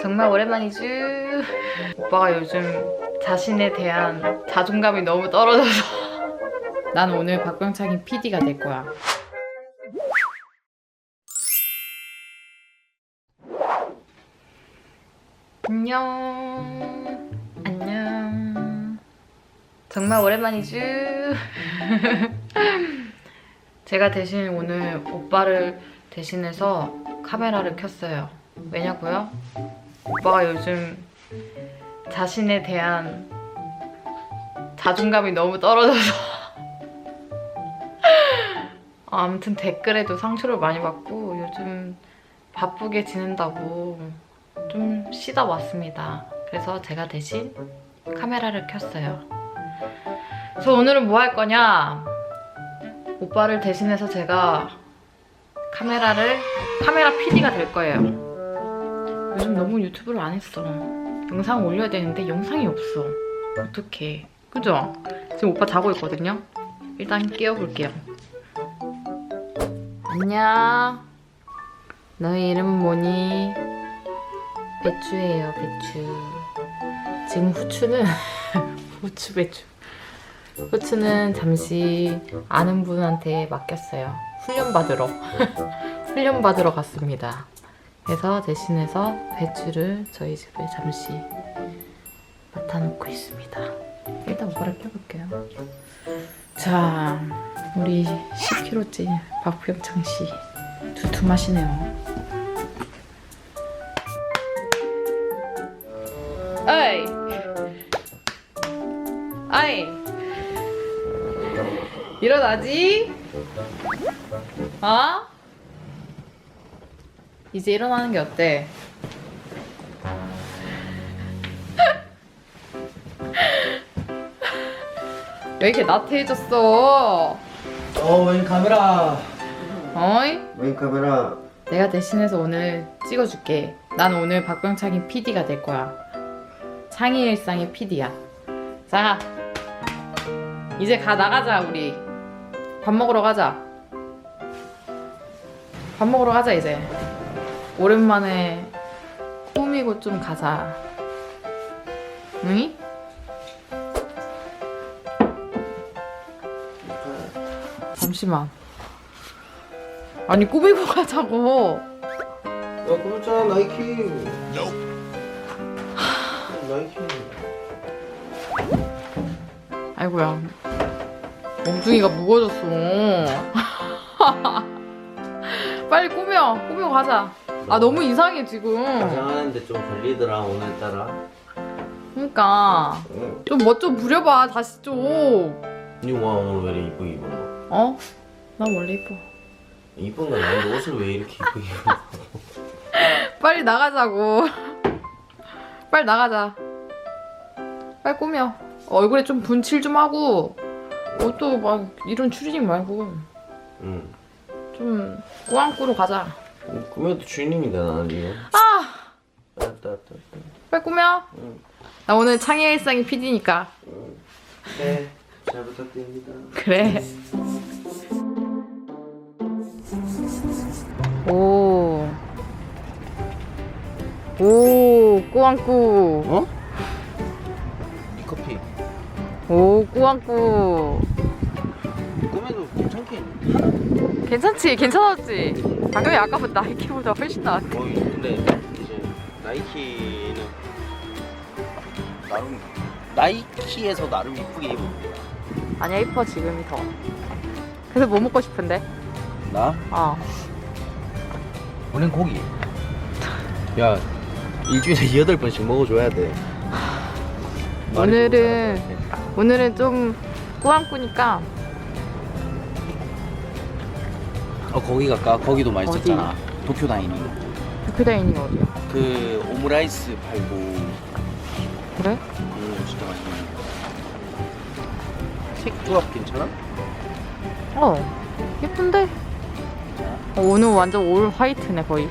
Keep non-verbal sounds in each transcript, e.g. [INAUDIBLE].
정말 오랜만이죠. 오빠가 요즘 자신에 대한 자존감이 너무 떨어져서 [LAUGHS] 난 오늘 박병창이 PD가 될 거야. 안녕. 안녕. 정말 오랜만이죠. [LAUGHS] 제가 대신 오늘 오빠를 대신해서 카메라를 켰어요. 왜냐고요? 오빠가 요즘 자신에 대한 자존감이 너무 떨어져서 [LAUGHS] 아무튼 댓글에도 상처를 많이 받고 요즘 바쁘게 지낸다고 좀 쉬다 왔습니다. 그래서 제가 대신 카메라를 켰어요. 그래서 오늘은 뭐 할 거냐? 오빠를 대신해서 제가 카메라를 카메라 PD가 될 거예요. 요즘 너무 유튜브를 안 했어. 영상 올려야 되는데 영상이 없어. 어떡해. 그죠? 지금 오빠 자고 있거든요. 일단 깨워볼게요. 안녕. 너희 이름은 뭐니? 배추예요, 배추. 지금 후추는 [LAUGHS] 후추 배추. 후추는 잠시 아는 분한테 맡겼어요. 훈련 받으러. [LAUGHS] 훈련 받으러 갔습니다. 그래서 대신해서 배추를 저희 집에 잠시 맡아놓고 있습니다. 일단 오빠를 껴볼게요. 자, 우리 10kg째 박병창 씨 두툼하시네요. 어이, 어이, 일어나지? 어? 이제 일어나는 게 어때? 왜 이렇게 나태해졌어? 어, 웬 카메라. 어이? 웬 카메라. 내가 대신해서 오늘 찍어줄게. 난 오늘 박병창이 PD가 될 거야. 창의 일상의 PD야. 자, 이제 가 나가자 우리. 밥 먹으러 가자. 밥 먹으러 가자 이제. 오랜만에 꾸미고 좀 가자. 응? 잠시만. 아니 꾸미고 가자고. 야, 그렇잖아, 나이키. 나이키. 아이고야. 몽둥이가 무거워졌어. [LAUGHS] 빨리 꾸며. 꾸며 가자. 아 너무 이상해 지금. 화장하는데 좀 걸리더라, 오늘따라. 그러니까 응. 좀 멋 좀 부려봐 다시 좀. 니 와, 오늘 왜 이렇게 이쁘게 거? 어? 나 원래 이뻐. 이쁜 건 아닌데 옷을 왜 이렇게 이쁘게 거? [LAUGHS] 빨리 나가자고. 빨리 나가자. 빨리 꾸며. 얼굴에 좀 분칠 좀 하고. 옷도 막 이런 추리닝 말고 응. 좀 꾸안꾸로 가자. 꾸며도 주인님인데, 나는 이거. 아! 따, 따, 따, 따. 빨리 꾸며. 응. 나 오늘 창의 일상이 PD니까. 네, 잘 부탁드립니다. 그래. 오. 오, 꾸안꾸. 어? 이 커피. 오, 꾸안꾸. 꾸며도 괜찮게. 괜찮지? 괜찮았지? 당연히 아까보다 나이키보다 훨씬 나았 어, 근데 이제 나이키는 나름 나이키에서 나름 이쁘게 입은. 아니야, 이뻐, 지금이 더. 그래서 뭐 먹고 싶은데? 나? 어. 우린 고기. 야, 일주일에 [LAUGHS] 여덟 번씩 먹어줘야 돼. 말이 오늘은-. 오늘은 좀 꾸안꾸니까 어 거기 갈까? 거기도 맛있었잖아. 도쿄 다이닝. 도쿄 다이닝 어디야? 그 오므라이스 팔고 그래? 음 진짜 맛있네. 색 조합 괜찮아? 어. 예쁜데? 어, 오늘 완전 올 화이트네, 거의.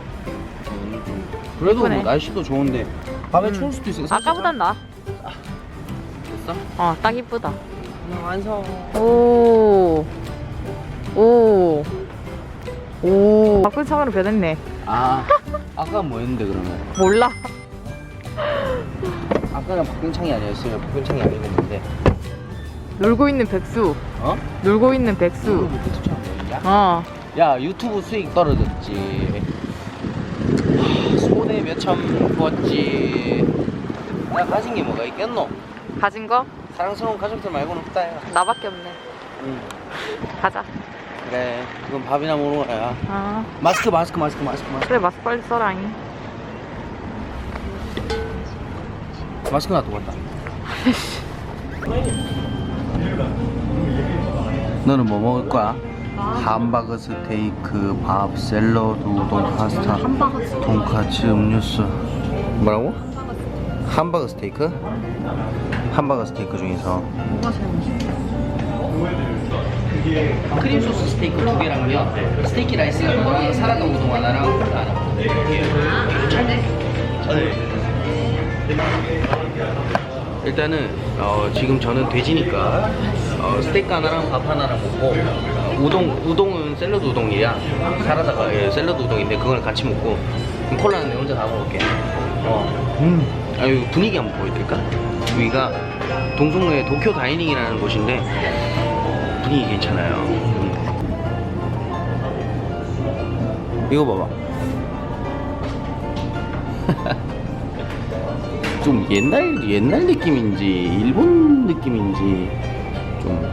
그래도 예쁘네. 뭐 날씨도 좋은데 밤에 음. 추울 수도 있어. 아까보단 나. 됐어? 어, 딱 이쁘다. 완성. 오. 오. 오. 바쁜 차으로 변했네. 아 아까 뭐였는데 그러면? 몰라. 마스크가 박빙창이 아니었으면 박빙창이 아니겠는데. 놀고 있는 백수. 어? 놀고 있는 백수. 야, 어. 야 유튜브 수익 떨어졌지. 하, 손에 몇천 부었지. 나 가진 게 뭐가 있겠노? 가진 거? 사랑스러운 가족들 말고는 없다. 야. 나밖에 없네. 응. 가자. 그래. 그건 밥이나 먹는 거야. 아. 마스크 마스크 마스크 마스크 마스크. 그래, 마스크 빨리 써라잉. 마스크 놔두고 왔다. 너는 뭐 먹을 거야? 함버거 스테이크, 밥, 샐러드, 우동, 파스타, 돈까스, 음료수. 뭐라고? 함버거 스테이크? 함버거 스테이크 중에서 뭐가 제일 맛있어? 크림 소스 스테이크 두 개랑요. 스테이키 라이스가 그거랑 사라다 우동 하나랑 콜라 하나. 일단은 어, 지금 저는 돼지니까 어, 스테이크 하나랑 밥 하나랑 먹고 어, 우동 우동은 샐러드 우동이야 사라다가 예, 샐러드 우동인데 그걸 같이 먹고 콜라는 내 혼자 다 먹을게. 어. 음. 아유 분위기 한번 보여드릴까? 여기가 동성로의 도쿄 다이닝이라는 곳인데 분위기 괜찮아요. 음. 이거 봐봐. [LAUGHS] 좀 옛날 옛날 느낌인지 일본 느낌인지 좀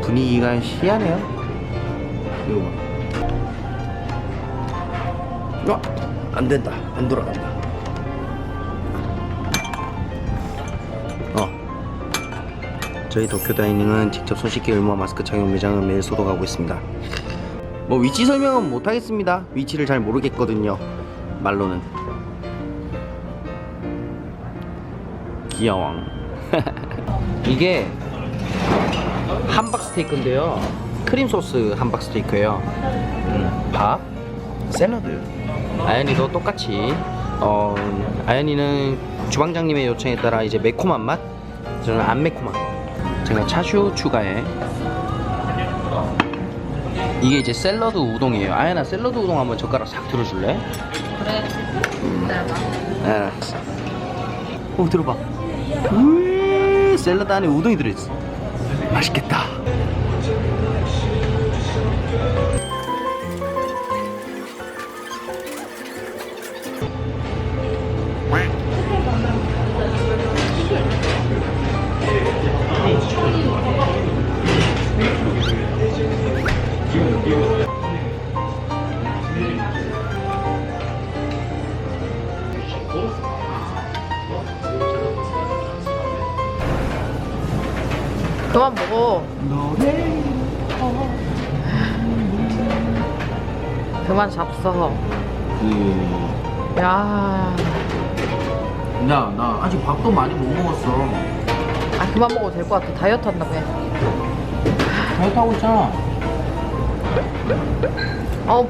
분위기가 희한해요. 이거 봐. 어, 안 된다. 안 돌아간다. 저희 도쿄 다이닝은 직접 손 씻기 의무와 마스크 착용 매장을 매일 소독하고 있습니다. 뭐 위치 설명은 못 하겠습니다. 위치를 잘 모르겠거든요. 말로는. 귀여왕. [LAUGHS] 이게 함박 스테이크인데요. 크림 소스 함박 스테이크예요. 음, 밥, 샐러드. 아연이도 똑같이. 어, 아연이는 주방장님의 요청에 따라 이제 매콤한 맛. 저는 안 매콤한. 제가 차슈 추가해. 이게 이제 샐러드 우동이에요. 아연아 샐러드 우동 한번 젓가락 싹 들어줄래? 그래. 알았어. 오 들어봐. 우 샐러드 안에 우동이 들어있어. 맛있겠다. 그만 먹어. 그만 잡숴. 음. 야. 야, 나 아직 밥도 많이 못 먹었어. 아, 그만 먹어도 될 것 같아. 다이어트 한다며. 다이어트 하고 있잖아. 어,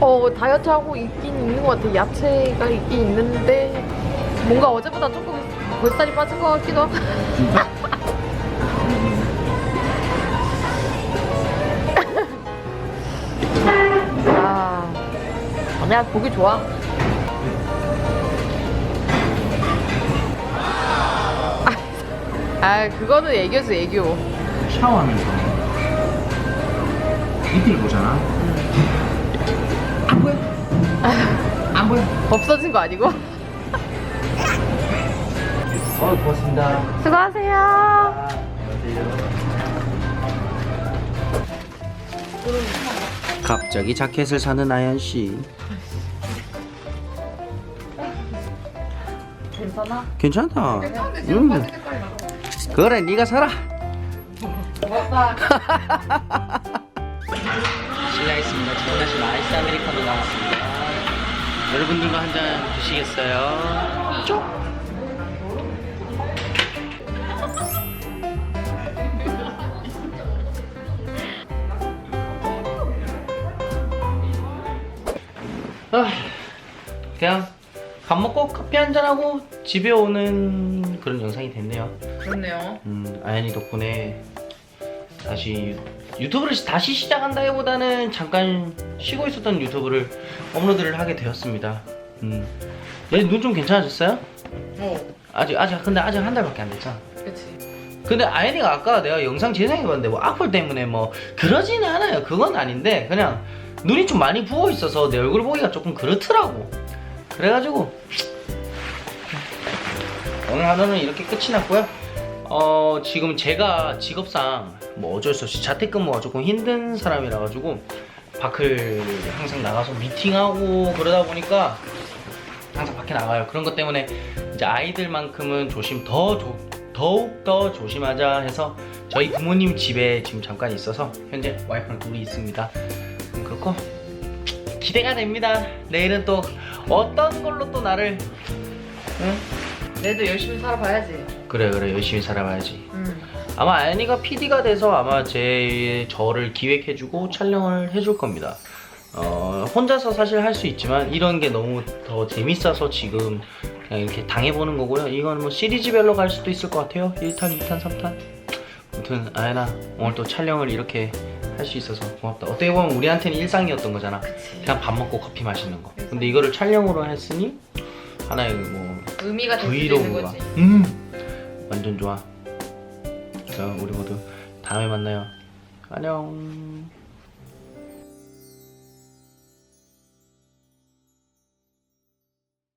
어, 다이어트 하고 있긴 있는 것 같아. 야채가 있긴 있는데, 뭔가 어제보다 조금 볼살이 빠진 것 같기도 하고. 진짜? [LAUGHS] 아, 그냥 보기 좋아. 아, 그거는 애교지, 애교. 샤워하면서 이틀 보잖아. 안 보여. 안 보여. 없어진 거 아니고? 어, 고맙습니다. 수고하세요. 갑자기 자켓을 사는 아연 씨. 괜찮아? 괜찮다. 음. 그래, 네가 사라. 고맙다. [LAUGHS] 실례하겠습니다. 지금까지 아이스 아메리카노 나왔습니다. 여러분들도 한잔 드시겠어요? 쪽. [LAUGHS] 아, 그냥 밥 먹고 커피 한 잔 하고 집에 오는 그런 영상이 됐네요. 그렇네요. 음, 아연이 덕분에 다시 유튜브를 다시 시작한다기보다는 잠깐 쉬고 있었던 유튜브를 업로드를 하게 되었습니다. 음. 얘눈 좀 괜찮아졌어요? 어, 아직 아직 근데 아직 한 달밖에 안 됐잖아. 그치. 근데 아연이가 아까 내가 영상 재생해봤는데 뭐 악플 때문에 뭐 그러지는 않아요. 그건 아닌데 그냥 눈이 좀 많이 부어 있어서 내 얼굴 보기가 조금 그렇더라고. 그래가지고 오늘 하루는 이렇게 끝이 났고요. 어 지금 제가 직업상 뭐 어쩔 수 없이 자택근무가 조금 힘든 사람이라 가지고 밖을 항상 나가서 미팅하고 그러다 보니까 항상 밖에 나가요. 그런 것 때문에 이제 아이들만큼은 조심 더 조, 더욱 더 조심하자 해서 저희 부모님 집에 지금 잠깐 있어서 현재 와이프랑 둘이 있습니다. 음, 그렇고 기대가 됩니다. 내일은 또 어떤 걸로 또 나를 응? 내도 열심히 살아봐야지. 그래 그래 열심히 살아봐야지. 음. 아마 아연이가 PD가 돼서 아마 제 저를 기획해주고 촬영을 해줄 겁니다. 어, 혼자서 사실 할 수 있지만 이런 게 너무 더 재밌어서 지금 그냥 이렇게 당해보는 거고요. 이건 뭐 시리즈별로 갈 수도 있을 것 같아요. 1탄, 2탄, 3탄. 아무튼 아연아 오늘 또 촬영을 이렇게 할 수 있어서 고맙다. 어떻게 보면 우리한테는 일상이었던 거잖아. 그치. 그냥 밥 먹고 커피 마시는 거. 근데 이거를 촬영으로 했으니 하나의 뭐 의미가 될 수도 있는 브이로그가? 거지. 음 완전 좋아. 자 우리 모두 다음에 만나요. 안녕